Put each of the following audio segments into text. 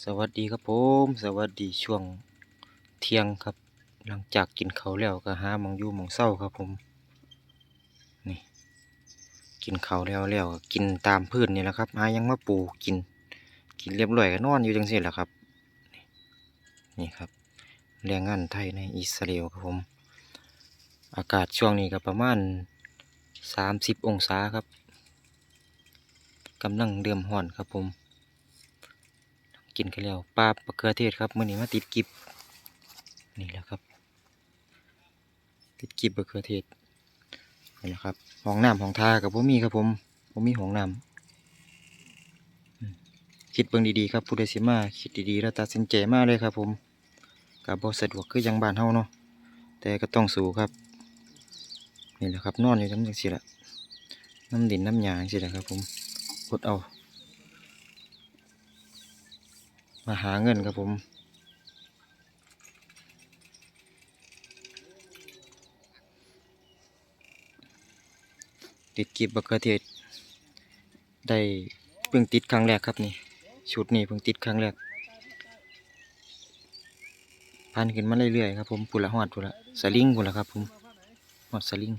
สวัสดีครับผม สวัสดีช่วงเที่ยงครับ หลังจากกินข้าวแล้วก็หามองยู่มองเศร้าครับผมนี่กินข้าวแล้วแล้วก,กินตามพื้นนี่แหละครับหายังมาปูกิน กินเรียบร้อยก็นอนอยู่จังซี่แหละครับนี่นี่ครับแรงงานไทยในอิสราเอลครับผม อากาศช่วงนี้ก็ประมาณสามสิบองศาครับกำลังเริ่มร้อนครับผม กินกันแล้วปลาปลาเขือเทศครับมื่อนี้มาติดกิบนี่แหละครับ ติดกิบมะเขือเทศนี่แหละครับห้องน้ำห้องทากับผมมีครับผมผมมีห้องน้ำอืมคิดเบิ่งดีๆครับผู้ใดสิมาคิดดีๆแล้วตัดสินใจมาเลยครับ ผมกับ่สะดวกคือยังบ้านเฮาเนาะแต่ก็ต้องสู้ครับนี่แหละครับนอนอยู่ทั้งจังซี่แหละน้ำดินน้ำหยางซี่แหละครับ ผมกดเอา มาหาเงินครับผม ติดกิบบะเขือเทศได้เพิ่งติดครั้งแรกครับนี่ชุดนี้เพิ่งติดครั้งแรกพันขึ้นมาเรื่อยๆครับผมปุระหอดปุระสลิงปุระครับผมหอดสลิง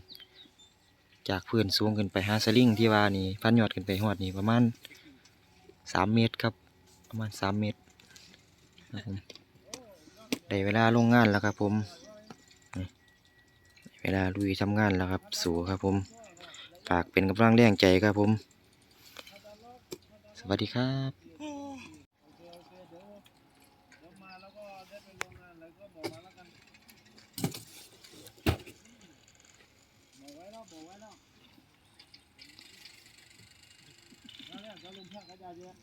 จากพื้นสูงขึ้นไปหาสลิงที่ว่านี่พันยอดขึ้นไปหอดนี่ประมาณสามเมตรครับ ประมาณสามเมตร ครับผมได้เวลาลงงานแล้วครับผมเวลาลุยทำงานแล้วครับ สู่ครับผมฝากเป็นกำลังแรงใจครับผม สวัสดีครับบอกไว้แล้วบอกไว้แล้วแล้วเนี่ยจะลงแพร่กระจายเยอะ